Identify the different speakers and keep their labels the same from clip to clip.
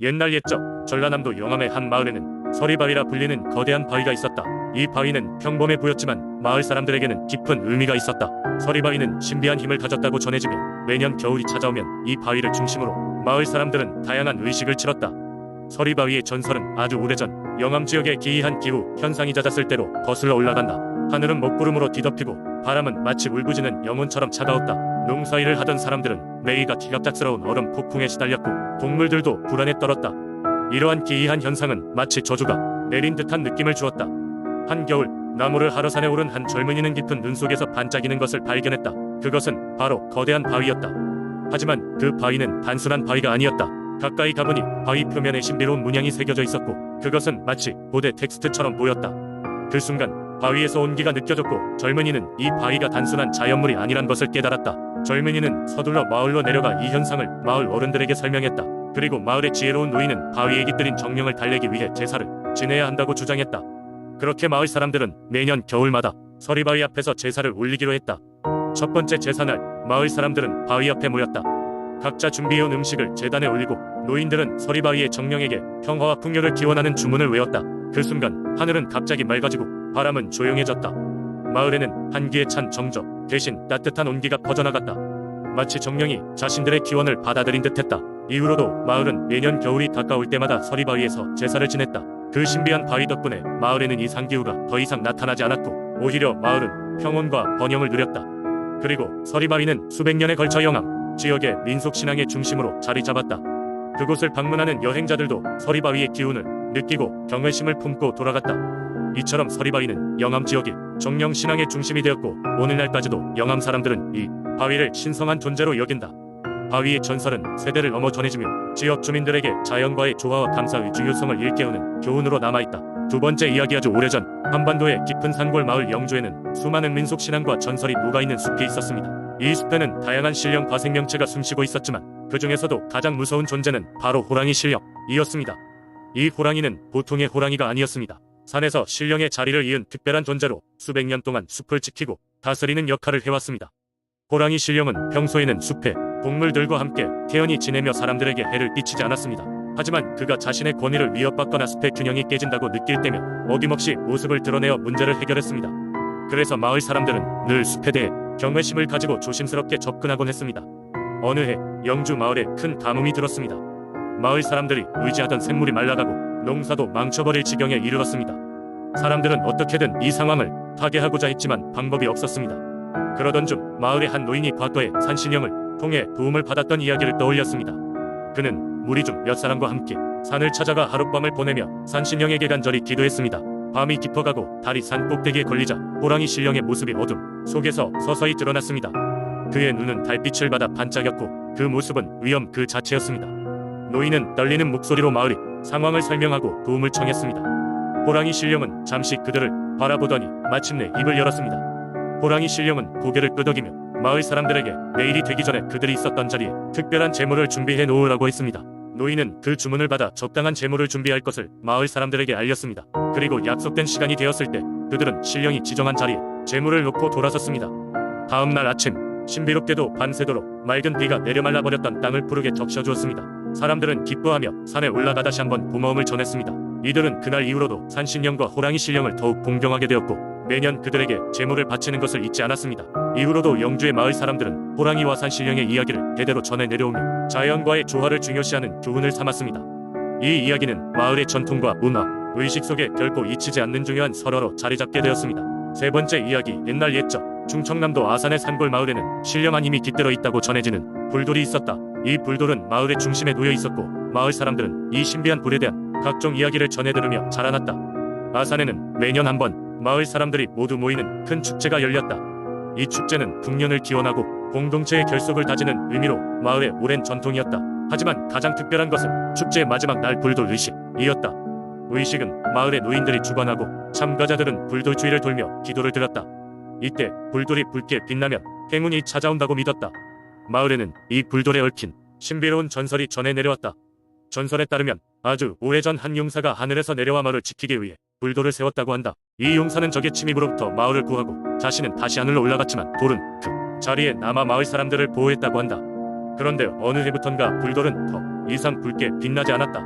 Speaker 1: 옛날 옛적 전라남도 영암의 한 마을에는 서리바위라 불리는 거대한 바위가 있었다. 이 바위는 평범해 보였지만 마을 사람들에게는 깊은 의미가 있었다. 서리바위는 신비한 힘을 가졌다고 전해지며 매년 겨울이 찾아오면 이 바위를 중심으로 마을 사람들은 다양한 의식을 치렀다. 서리바위의 전설은 아주 오래전 영암 지역의 기이한 기후 현상이 잦았을 때로 거슬러 올라간다. 하늘은 먹구름으로 뒤덮이고 바람은 마치 울부짖는 영혼처럼 차가웠다. 농사일을 하던 사람들은 매일가 기갑작스러운 얼음 폭풍에 시달렸고 동물들도 불안에 떨었다. 이러한 기이한 현상은 마치 저주가 내린 듯한 느낌을 주었다. 한겨울 나무를 하러 산에 오른 한 젊은이는 깊은 눈 속에서 반짝이는 것을 발견했다. 그것은 바로 거대한 바위였다. 하지만 그 바위는 단순한 바위가 아니었다. 가까이 가보니 바위 표면에 신비로운 문양이 새겨져 있었고 그것은 마치 고대 텍스트처럼 보였다. 그 순간 바위에서 온기가 느껴졌고 젊은이는 이 바위가 단순한 자연물이 아니란 것을 깨달았다. 젊은이는 서둘러 마을로 내려가 이 현상을 마을 어른들에게 설명했다. 그리고 마을의 지혜로운 노인은 바위에 깃들인 정령을 달래기 위해 제사를 지내야 한다고 주장했다. 그렇게 마을 사람들은 매년 겨울마다 서리바위 앞에서 제사를 올리기로 했다. 첫 번째 제사날 마을 사람들은 바위 앞에 모였다. 각자 준비해온 음식을 재단에 올리고 노인들은 서리바위의 정령에게 평화와 풍요를 기원하는 주문을 외웠다. 그 순간 하늘은 갑자기 맑아지고 바람은 조용해졌다. 마을에는 한기에 찬 정적 대신 따뜻한 온기가 퍼져나갔다. 마치 정령이 자신들의 기원을 받아들인 듯했다. 이후로도 마을은 매년 겨울이 가까울 때마다 서리바위에서 제사를 지냈다. 그 신비한 바위 덕분에 마을에는 이상기후가 더 이상 나타나지 않았고 오히려 마을은 평온과 번영을 누렸다. 그리고 서리바위는 수백 년에 걸쳐 영암 지역의 민속 신앙의 중심으로 자리 잡았다. 그곳을 방문하는 여행자들도 서리바위의 기운을 느끼고 경외심을 품고 돌아갔다. 이처럼 서리바위는 영암 지역이 정령 신앙의 중심이 되었고 오늘날까지도 영암 사람들은 이 바위를 신성한 존재로 여긴다. 바위의 전설은 세대를 넘어 전해지며 지역 주민들에게 자연과의 조화와 감사의 중요성을 일깨우는 교훈으로 남아있다. 두 번째 이야기 아주 오래전 한반도의 깊은 산골 마을 영주에는 수많은 민속 신앙과 전설이 녹아있는 숲이 있었습니다. 이 숲에는 다양한 신령과 생명체가 숨쉬고 있었지만 그 중에서도 가장 무서운 존재는 바로 호랑이 신령이었습니다. 이 호랑이는 보통의 호랑이가 아니었습니다. 산에서 신령의 자리를 이은 특별한 존재로 수백 년 동안 숲을 지키고 다스리는 역할을 해왔습니다. 호랑이 신령은 평소에는 숲에 동물들과 함께 태연히 지내며 사람들에게 해를 끼치지 않았습니다. 하지만 그가 자신의 권위를 위협받거나 숲의 균형이 깨진다고 느낄 때면 어김없이 모습을 드러내어 문제를 해결했습니다. 그래서 마을 사람들은 늘 숲에 대해 경외심을 가지고 조심스럽게 접근하곤 했습니다. 어느 해 영주 마을에 큰 가뭄이 들었습니다. 마을 사람들이 의지하던 샘물이 말라가고 농사도 망쳐버릴 지경에 이르렀습니다. 사람들은 어떻게든 이 상황을 타개하고자 했지만 방법이 없었습니다. 그러던 중 마을의 한 노인이 과거에 산신령을 통해 도움을 받았던 이야기를 떠올렸습니다. 그는 무리 중 몇 사람과 함께 산을 찾아가 하룻밤을 보내며 산신령에게 간절히 기도했습니다. 밤이 깊어가고 달이 산 꼭대기에 걸리자 호랑이 신령의 모습이 어둠 속에서 서서히 드러났습니다. 그의 눈은 달빛을 받아 반짝였고 그 모습은 위험 그 자체였습니다. 노인은 떨리는 목소리로 마을이 상황을 설명하고 도움을 청했습니다. 호랑이 신령은 잠시 그들을 바라보더니 마침내 입을 열었습니다. 호랑이 신령은 고개를 끄덕이며 마을 사람들에게 내일이 되기 전에 그들이 있었던 자리에 특별한 재물을 준비해 놓으라고 했습니다. 노인은 그 주문을 받아 적당한 재물을 준비할 것을 마을 사람들에게 알렸습니다. 그리고 약속된 시간이 되었을 때 그들은 신령이 지정한 자리에 재물을 놓고 돌아섰습니다. 다음 날 아침 신비롭게도 밤새도록 맑은 비가 내려말라 버렸던 땅을 푸르게 적셔주었습니다. 사람들은 기뻐하며 산에 올라가 다시 한번 고마움을 전했습니다. 이들은 그날 이후로도 산신령과 호랑이 신령을 더욱 공경하게 되었고 매년 그들에게 재물을 바치는 것을 잊지 않았습니다. 이후로도 영주의 마을 사람들은 호랑이와 산신령의 이야기를 대대로 전해 내려오며 자연과의 조화를 중요시하는 교훈을 삼았습니다. 이 이야기는 마을의 전통과 문화, 의식 속에 결코 잊히지 않는 중요한 설화로 자리 잡게 되었습니다. 세 번째 이야기 옛날 옛적 충청남도 아산의 산골 마을에는 신령한 힘이 깃들어 있다고 전해지는 불돌이 있었다. 이 불돌은 마을의 중심에 놓여 있었고 마을 사람들은 이 신비한 불에 대한 각종 이야기를 전해 들으며 자라났다. 아산에는 매년 한 번 마을 사람들이 모두 모이는 큰 축제가 열렸다. 이 축제는 풍년을 기원하고 공동체의 결속을 다지는 의미로 마을의 오랜 전통이었다. 하지만 가장 특별한 것은 축제의 마지막 날 불돌 의식이었다. 의식은 마을의 노인들이 주관하고 참가자들은 불돌 주위를 돌며 기도를 드렸다. 이때 불돌이 붉게 빛나면 행운이 찾아온다고 믿었다. 마을에는 이 불돌에 얽힌 신비로운 전설이 전해 내려왔다. 전설에 따르면 아주 오래전 한 용사가 하늘에서 내려와 마을을 지키기 위해 불돌을 세웠다고 한다. 이 용사는 적의 침입으로부터 마을을 구하고 자신은 다시 하늘로 올라갔지만 돌은 그 자리에 남아 마을 사람들을 보호했다고 한다. 그런데 어느 해부턴가 불돌은 더 이상 붉게 빛나지 않았다.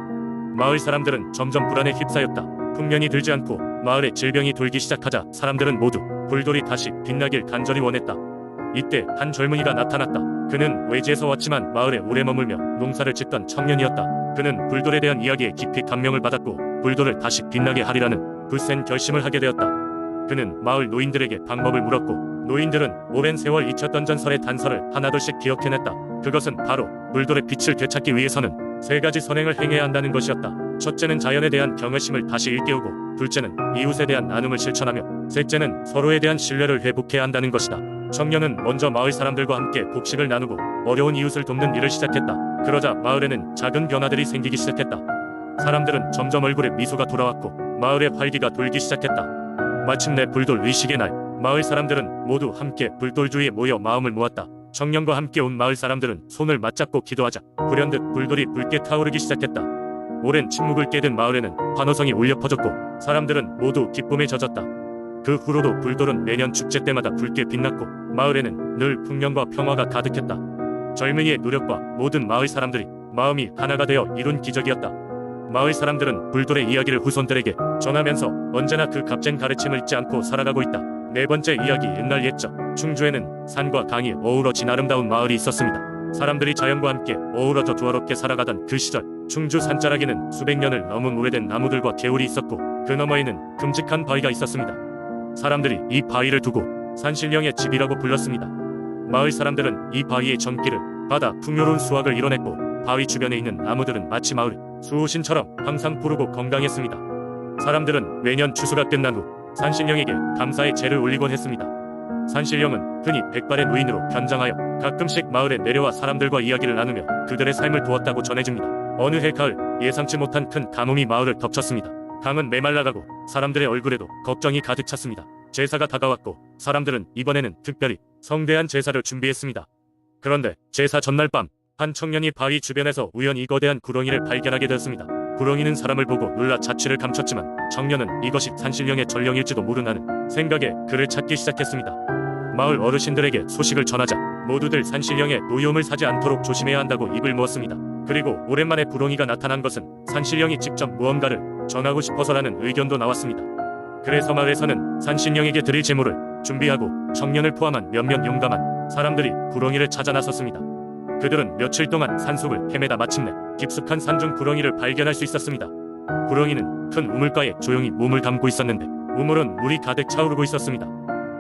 Speaker 1: 마을 사람들은 점점 불안에 휩싸였다. 풍년이 들지 않고 마을에 질병이 돌기 시작하자 사람들은 모두 불돌이 다시 빛나길 간절히 원했다. 이때 한 젊은이가 나타났다. 그는 외지에서 왔지만 마을에 오래 머물며 농사를 짓던 청년이었다. 그는 불돌에 대한 이야기에 깊이 감명을 받았고 불돌을 다시 빛나게 하리라는 굳센 결심을 하게 되었다. 그는 마을 노인들에게 방법을 물었고 노인들은 오랜 세월 잊혔던 전설의 단서를 하나둘씩 기억해냈다. 그것은 바로 불돌의 빛을 되찾기 위해서는 세 가지 선행을 행해야 한다는 것이었다. 첫째는 자연에 대한 경외심을 다시 일깨우고, 둘째는 이웃에 대한 나눔을 실천하며, 셋째는 서로에 대한 신뢰를 회복해야 한다는 것이다. 청년은 먼저 마을 사람들과 함께 곡식을 나누고 어려운 이웃을 돕는 일을 시작했다. 그러자 마을에는 작은 변화들이 생기기 시작했다. 사람들은 점점 얼굴에 미소가 돌아왔고 마을에 활기가 돌기 시작했다. 마침내 불돌 의식의 날, 마을 사람들은 모두 함께 불돌주위에 모여 마음을 모았다. 청년과 함께 온 마을 사람들은 손을 맞잡고 기도하자 불현듯 불돌이 붉게 타오르기 시작했다. 오랜 침묵을 깨든 마을에는 환호성이 울려 퍼졌고 사람들은 모두 기쁨에 젖었다. 그 후로도 불돌은 매년 축제 때마다 붉게 빛났고 마을에는 늘 풍년과 평화가 가득했다. 젊은이의 노력과 모든 마을 사람들이 마음이 하나가 되어 이룬 기적이었다. 마을 사람들은 불돌의 이야기를 후손들에게 전하면서 언제나 그 값진 가르침을 잊지 않고 살아가고 있다. 네 번째 이야기 옛날 옛적 충주에는 산과 강이 어우러진 아름다운 마을이 있었습니다. 사람들이 자연과 함께 어우러져 조화롭게 살아가던 그 시절 충주 산자락에는 수백 년을 넘은 오래된 나무들과 개울이 있었고 그 너머에는 큼직한 바위가 있었습니다. 사람들이 이 바위를 두고 산신령의 집이라고 불렀습니다. 마을 사람들은 이 바위의 전기를 받아 풍요로운 수확을 이뤄냈고 바위 주변에 있는 나무들은 마치 마을 수호신처럼 항상 푸르고 건강했습니다. 사람들은 매년 추수가 끝난 후 산신령에게 감사의 제를 올리곤 했습니다. 산신령은 흔히 백발의 노인으로 변장하여 가끔씩 마을에 내려와 사람들과 이야기를 나누며 그들의 삶을 도왔다고 전해집니다. 어느 해 가을 예상치 못한 큰 가뭄이 마을을 덮쳤습니다. 강은 메말라가고 사람들의 얼굴에도 걱정이 가득 찼습니다. 제사가 다가왔고 사람들은 이번에는 특별히 성대한 제사를 준비했습니다. 그런데 제사 전날 밤 한 청년이 바위 주변에서 우연히 거대한 구렁이를 발견하게 되었습니다. 구렁이는 사람을 보고 놀라 자취를 감췄지만 청년은 이것이 산신령의 전령일지도 모른다는 생각에 그를 찾기 시작했습니다. 마을 어르신들에게 소식을 전하자 모두들 산신령의 노여움을 사지 않도록 조심해야 한다고 입을 모았습니다. 그리고 오랜만에 구렁이가 나타난 것은 산신령이 직접 무언가를 전하고 싶어서라는 의견도 나왔습니다. 그래서 마을에서는 산신령에게 드릴 제물을 준비하고 청년을 포함한 몇몇 용감한 사람들이 구렁이를 찾아 나섰습니다. 그들은 며칠 동안 산속을 헤매다 마침내 깊숙한 산중 구렁이를 발견할 수 있었습니다. 구렁이는 큰 우물가에 조용히 몸을 담고 있었는데 우물은 물이 가득 차오르고 있었습니다.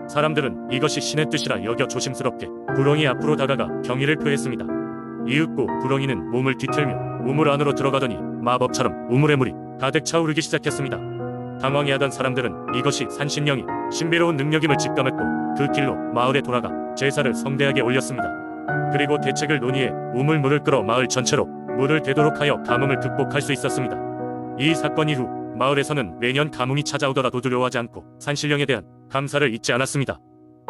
Speaker 1: 사람들은 이것이 신의 뜻이라 여겨 조심스럽게 구렁이 앞으로 다가가 경의를 표했습니다. 이윽고 구렁이는 몸을 뒤틀며 우물 안으로 들어가더니 마법처럼 우물의 물이 가득 차오르기 시작했습니다. 당황해하던 사람들은 이것이 산신령이 신비로운 능력임을 직감했고 그 길로 마을에 돌아가 제사를 성대하게 올렸습니다. 그리고 대책을 논의해 우물물을 끌어 마을 전체로 물을 되도록 하여 가뭄을 극복할 수 있었습니다. 이 사건 이후 마을에서는 매년 가뭄이 찾아오더라도 두려워하지 않고 산신령에 대한 감사를 잊지 않았습니다.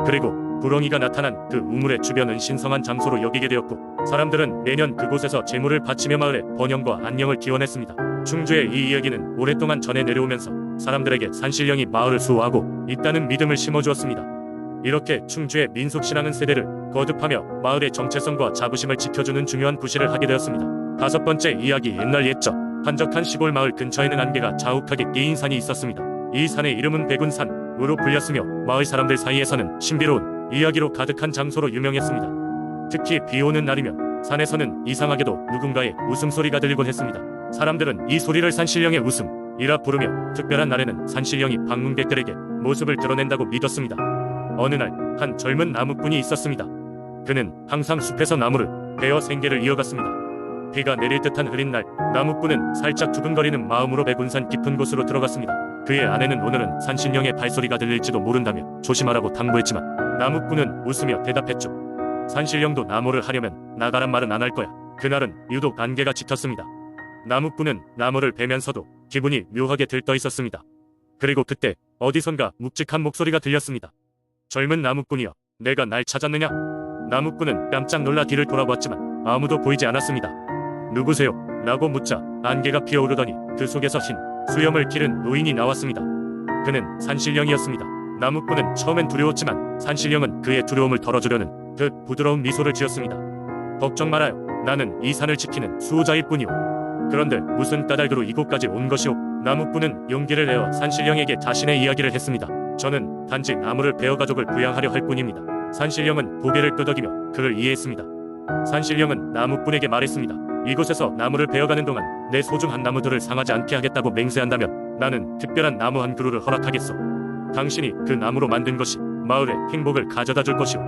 Speaker 1: 그리고 구렁이가 나타난 그 우물의 주변은 신성한 장소로 여기게 되었고 사람들은 매년 그곳에서 재물을 바치며 마을의 번영과 안녕을 기원했습니다. 충주의 이 이야기는 오랫동안 전해 내려오면서 사람들에게 산신령이 마을을 수호하고 있다는 믿음을 심어주었습니다. 이렇게 충주의 민속신앙은 세대를 거듭하며 마을의 정체성과 자부심을 지켜주는 중요한 구실을 하게 되었습니다. 다섯 번째 이야기 옛날 옛적 한적한 시골 마을 근처에는 안개가 자욱하게 끼인 산이 있었습니다. 이 산의 이름은 백운산으로 불렸으며 마을 사람들 사이에서는 신비로운 이야기로 가득한 장소로 유명했습니다. 특히 비 오는 날이면 산에서는 이상하게도 누군가의 웃음소리가 들리곤 했습니다. 사람들은 이 소리를 산신령의 웃음이라 부르며 특별한 날에는 산신령이 방문객들에게 모습을 드러낸다고 믿었습니다. 어느 날 한 젊은 나무꾼이 있었습니다. 그는 항상 숲에서 나무를 베어 생계를 이어갔습니다. 비가 내릴 듯한 흐린 날 나무꾼은 살짝 두근거리는 마음으로 백운산 깊은 곳으로 들어갔습니다. 그의 아내는 오늘은 산신령의 발소리가 들릴지도 모른다며 조심하라고 당부했지만 나무꾼은 웃으며 대답했죠. 산신령도 나무를 하려면 나가란 말은 안 할 거야. 그날은 유독 안개가 짙었습니다. 나무꾼은 나무를 베면서도 기분이 묘하게 들떠 있었습니다. 그리고 그때 어디선가 묵직한 목소리가 들렸습니다. 젊은 나무꾼이여, 내가 날 찾았느냐? 나무꾼은 깜짝 놀라 뒤를 돌아보았지만 아무도 보이지 않았습니다. 누구세요? 라고 묻자 안개가 피어오르더니 그 속에서 흰 수염을 기른 노인이 나왔습니다. 그는 산신령이었습니다. 나무꾼은 처음엔 두려웠지만 산신령은 그의 두려움을 덜어주려는 그 부드러운 미소를 지었습니다. 걱정 말아요. 나는 이 산을 지키는 수호자일 뿐이오. 그런데 무슨 까닭으로 이곳까지 온 것이오? 나무꾼은 용기를 내어 산신령에게 자신의 이야기를 했습니다. 저는 단지 나무를 베어 가족을 부양하려 할 뿐입니다. 산신령은 고개를 끄덕이며 그를 이해했습니다. 산신령은 나무꾼에게 말했습니다. 이곳에서 나무를 베어가는 동안 내 소중한 나무들을 상하지 않게 하겠다고 맹세한다면 나는 특별한 나무 한 그루를 허락하겠소. 당신이 그 나무로 만든 것이 마을에 행복을 가져다 줄 것이오.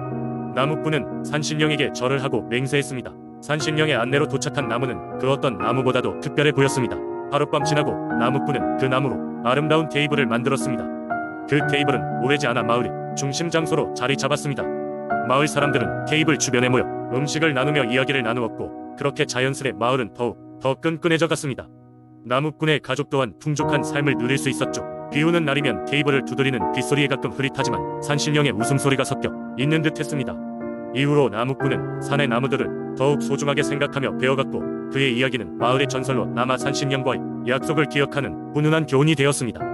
Speaker 1: 나무꾼은 산신령에게 절을 하고 맹세했습니다. 산신령의 안내로 도착한 나무는 그 어떤 나무보다도 특별해 보였습니다. 하룻밤 지나고 나무꾼은 그 나무로 아름다운 테이블을 만들었습니다. 그 테이블은 오래지 않아 마을의 중심 장소로 자리 잡았습니다. 마을 사람들은 테이블 주변에 모여 음식을 나누며 이야기를 나누었고 그렇게 자연스레 마을은 더욱 더 끈끈해져 갔습니다. 나무꾼의 가족 또한 풍족한 삶을 누릴 수 있었죠. 비 오는 날이면 테이블을 두드리는 빗소리에 가끔 흐릿하지만 산신령의 웃음소리가 섞여 있는 듯 했습니다. 이후로 나무꾼은 산의 나무들을 더욱 소중하게 생각하며 배워갔고 그의 이야기는 마을의 전설로 남아 산신령과의 약속을 기억하는 훈훈한 교훈이 되었습니다.